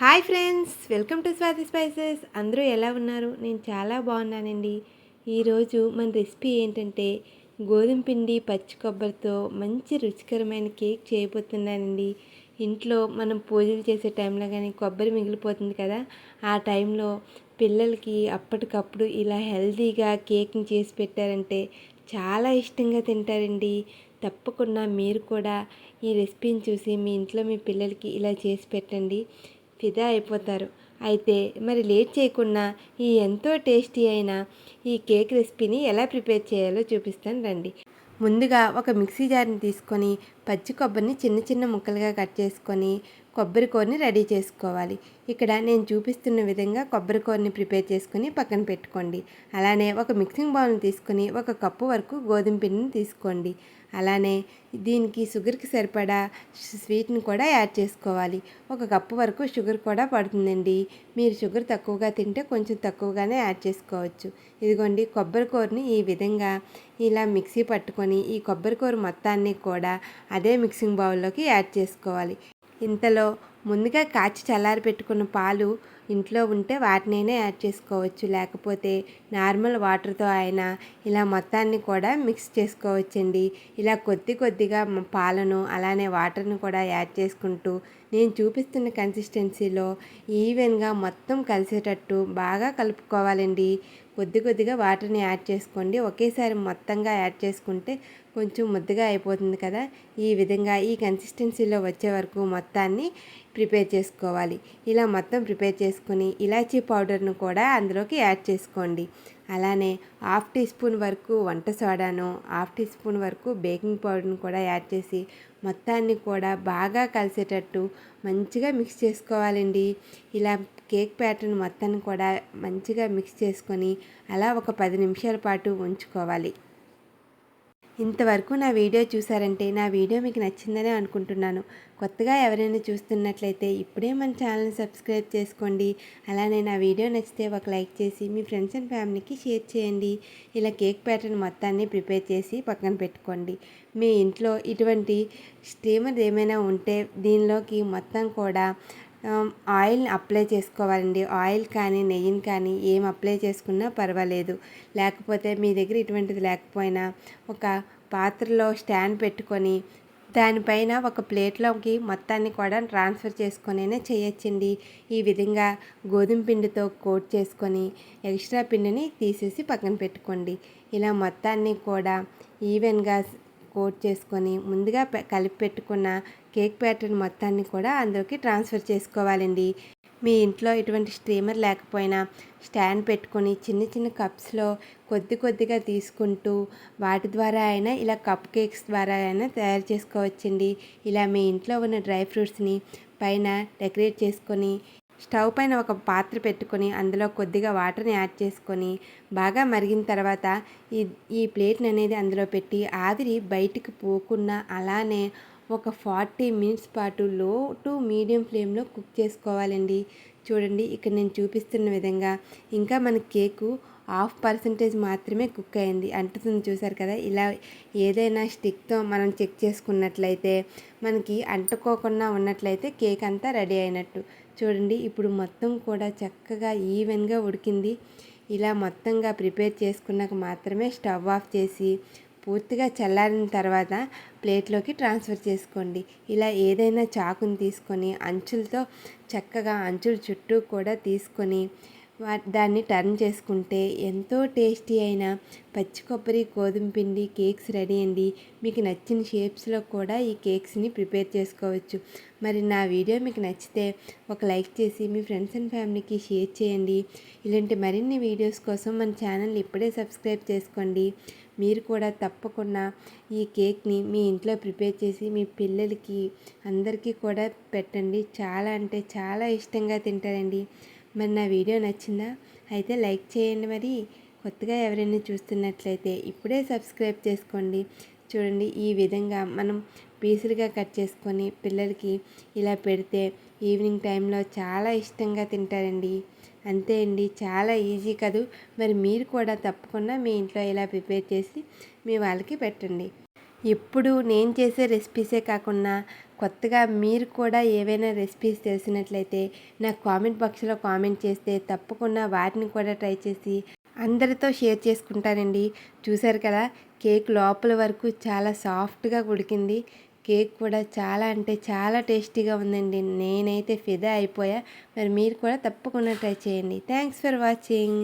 Hi friends welcome to Swathi spices. అందరూ ఎలా ఉన్నారు? నేను చాలా బాగున్నానండి. ఈరోజు మన రెసిపీ ఏంటంటే గోధుమ పిండి పచ్చి కొబ్బరితో మంచి రుచికరమైన కేక్ చేయబోతున్నానండి. ఇంట్లో మనం పూజలు చేసే టైంలో కానీ కొబ్బరి మిగిలిపోతుంది కదా ఆ టైంలో పిల్లలకి అప్పటికప్పుడు ఇలా హెల్తీగా కేక్ని చేసి పెట్టారంటే చాలా ఇష్టంగా తింటారండి. తప్పకుండా మీరు కూడా ఈ రెసిపీని చూసి మీ ఇంట్లో మీ పిల్లలకి ఇలా చేసి పెట్టండి. ఫిదా అయిపోతారు. అయితే మరి లేట్ చేయకుండా ఈ ఎంతో టేస్టీ అయిన ఈ కేక్ రెసిపీని ఎలా ప్రిపేర్ చేయాలో చూపిస్తాను రండి. ముందుగా ఒక మిక్సీ జార్ని తీసుకొని పచ్చి కొబ్బరిని చిన్న చిన్న ముక్కలుగా కట్ చేసుకొని కొబ్బరి రెడీ చేసుకోవాలి. ఇక్కడ నేను చూపిస్తున్న విధంగా కొబ్బరికూరని ప్రిపేర్ చేసుకుని పక్కన పెట్టుకోండి. అలానే ఒక మిక్సింగ్ బౌల్ని తీసుకొని ఒక కప్పు వరకు గోధుమ పిండిని తీసుకోండి. అలానే దీనికి షుగర్కి సరిపడా స్వీట్ని కూడా యాడ్ చేసుకోవాలి. ఒక కప్పు వరకు షుగర్ కూడా పడుతుందండి. మీరు షుగర్ తక్కువగా తింటే కొంచెం తక్కువగానే యాడ్ చేసుకోవచ్చు. ఇదిగోండి కొబ్బరి కూరని ఈ విధంగా ఇలా మిక్సీ పట్టుకొని ఈ కొబ్బరి కూర మొత్తాన్ని కూడా అదే మిక్సింగ్ బౌల్లోకి యాడ్ చేసుకోవాలి. ఇంతలో ముందుగా కాచి చల్లారి పెట్టుకున్న పాలు ఇంట్లో ఉంటే వాటినైనా యాడ్ చేసుకోవచ్చు. లేకపోతే నార్మల్ వాటర్తో అయినా ఇలా మొత్తాన్ని కూడా మిక్స్ చేసుకోవచ్చండి. ఇలా కొద్ది కొద్దిగా పాలను అలానే వాటర్ని కూడా యాడ్ చేసుకుంటూ నేను చూపిస్తున్న కన్సిస్టెన్సీలో ఈవెన్గా మొత్తం కలిసేటట్టు బాగా కలుపుకోవాలండి. కొద్ది కొద్దిగా వాటర్ని యాడ్ చేసుకోండి. ఒకేసారి మొత్తంగా యాడ్ చేసుకుంటే కొంచెం ముద్దగా అయిపోతుంది కదా. ఈ విధంగా ఈ కన్సిస్టెన్సీలో వచ్చే వరకు మొత్తాన్ని ప్రిపేర్ చేసుకోవాలి. ఇలా మొత్తం ప్రిపేర్ చేసుకుని ఇలాచీ పౌడర్ను కూడా అందులోకి యాడ్ చేసుకోండి. అలానే హాఫ్ టీ స్పూన్ వరకు వంట సోడాను హాఫ్ టీ స్పూన్ వరకు బేకింగ్ పౌడర్ను కూడా యాడ్ చేసి మొత్తాన్ని కూడా బాగా కలిసేటట్టు మంచిగా మిక్స్ చేసుకోవాలండి. ఇలా కేక్ ప్యాటర్న్ మొత్తాన్ని కూడా మంచిగా మిక్స్ చేసుకొని అలా ఒక పది నిమిషాల పాటు ఉంచుకోవాలి. ఇంతవరకు నా వీడియో చూసారంటే నా వీడియో మీకు నచ్చిందనే అనుకుంటున్నాను. కొత్తగా ఎవరైనా చూస్తున్నట్లయితే ఇప్పుడే మన ఛానల్ని సబ్స్క్రైబ్ చేసుకోండి. అలానే నా వీడియో నచ్చితే ఒక లైక్ చేసి మీ ఫ్రెండ్స్ అండ్ ఫ్యామిలీకి షేర్ చేయండి. ఇలా కేక్ ప్యాటర్న్ మొత్తాన్ని ప్రిపేర్ చేసి పక్కన పెట్టుకోండి. మీ ఇంట్లో ఇటువంటి స్టీమర్ ఏమైనా ఉంటే దీనిలోకి మొత్తం కూడా ఆయిల్ని అప్లై చేసుకోవాలండి. ఆయిల్ కానీ నెయ్యిని కానీ ఏం అప్లై చేసుకున్నా పర్వాలేదు. లేకపోతే మీ దగ్గర ఇటువంటిది లేకపోయినా ఒక పాత్రలో స్టాండ్ పెట్టుకొని దానిపైన ఒక ప్లేట్లోకి మొత్తాన్ని కూడా ట్రాన్స్ఫర్ చేసుకొనైనా చేయొచ్చండి. ఈ విధంగా గోధుమ పిండితో కోట్ చేసుకొని ఎక్స్ట్రా పిండిని తీసేసి పక్కన పెట్టుకోండి. ఇలా మొత్తాన్ని కూడా ఈవెన్గా కోట్ చేసుకొని ముందుగా కలిపి పెట్టుకున్న కేక్ ప్యాటర్న్ మొత్తాన్ని కూడా అందులోకి ట్రాన్స్ఫర్ చేసుకోవాలండి. మీ ఇంట్లో ఇటువంటి స్ట్రీమర్ లేకపోయినా స్టాండ్ పెట్టుకొని చిన్న చిన్న కప్స్లో కొద్ది కొద్దిగా తీసుకుంటూ వాటి ద్వారా అయినా ఇలా కప్ కేక్స్ ద్వారా అయినా తయారు చేసుకోవచ్చండి. ఇలా మీ ఇంట్లో ఉన్న డ్రై ఫ్రూట్స్ని పైన డెకరేట్ చేసుకొని స్టవ్ పైన ఒక పాత్ర పెట్టుకొని అందులో కొద్దిగా వాటర్ని యాడ్ చేసుకొని బాగా మరిగిన తర్వాత ఈ ఈ ప్లేట్ని అనేది అందులో పెట్టి ఆవిరి బయటికి పోకుండా అలానే ఒక ఫార్టీ మినిట్స్ పాటు లో టు మీడియం ఫ్లేమ్లో కుక్ చేసుకోవాలండి. చూడండి ఇక్కడ నేను చూపిస్తున్న విధంగా ఇంకా మన కేకు హాఫ్ పర్సంటేజ్ మాత్రమే కుక్ అయింది. అంటుతుంది చూసారు కదా ఇలా ఏదైనా స్టిక్తో మనం చెక్ చేసుకున్నట్లయితే మనకి అంటుకోకుండా ఉన్నట్లయితే కేక్ అంతా రెడీ అయినట్టు. చూడండి ఇప్పుడు మొత్తం కూడా చక్కగా ఈవెన్గా ఉడికింది. ఇలా మొత్తంగా ప్రిపేర్ చేసుకున్నాక మాత్రమే స్టవ్ ఆఫ్ చేసి పూర్తిగా చల్లారిన తర్వాత ప్లేట్లోకి ట్రాన్స్ఫర్ చేసుకోండి. ఇలా ఏదైనా చాకుని తీసుకొని అంచులతో చక్కగా అంచుల చుట్టూ కూడా తీసుకొని దాన్ని టర్న్ చేసుకుంటే ఎంతో టేస్టీ అయిన పచ్చి కొబ్బరి గోధుమ పిండి కేక్స్ రెడీ అండి. మీకు నచ్చిన షేప్స్లో కూడా ఈ కేక్స్ని ప్రిపేర్ చేసుకోవచ్చు. మరి నా వీడియో మీకు నచ్చితే ఒక లైక్ చేసి మీ ఫ్రెండ్స్ అండ్ ఫ్యామిలీకి షేర్ చేయండి. ఇలాంటి మరిన్ని వీడియోస్ కోసం మన ఛానల్ ఇప్పుడే సబ్స్క్రైబ్ చేసుకోండి. మీరు కూడా తప్పకుండా ఈ కేక్ని మీ ఇంట్లో ప్రిపేర్ చేసి మీ పిల్లలకి అందరికీ కూడా పెట్టండి. చాలా అంటే చాలా ఇష్టంగా తింటారండి. మరి నా వీడియో నచ్చిందా? అయితే లైక్ చేయండి మరి. కొత్తగా ఎవరైనా చూస్తున్నట్లయితే ఇప్పుడే సబ్స్క్రైబ్ చేసుకోండి. చూడండి ఈ విధంగా మనం పీసులుగా కట్ చేసుకొని పిల్లలకి ఇలా పెడితే ఈవినింగ్ టైంలో చాలా ఇష్టంగా తింటారండి. అంతే అండి చాలా ఈజీ కదూ. మరి మీరు కూడా తప్పకుండా మీ ఇంట్లో ఇలా ప్రిపేర్ చేసి మీ వాళ్ళకి పెట్టండి. ఎప్పుడు నేను చేసే రెసిపీసే కాకుండా కొత్తగా మీరు కూడా ఏవైనా రెసిపీస్ తెలిసినట్లయితే నాకు కామెంట్ బాక్స్లో కామెంట్ చేస్తే తప్పకుండా వాటిని కూడా ట్రై చేసి అందరితో షేర్ చేసుకుంటానండి. చూసారు కదా కేక్ లోపల వరకు చాలా సాఫ్ట్గా ఉడికింది. కేక్ కూడా చాలా అంటే చాలా టేస్టీగా ఉందండి. నేనైతే ఫిదా అయిపోయా. మరి మీరు కూడా తప్పకుండా ట్రై చేయండి. Thanks for watching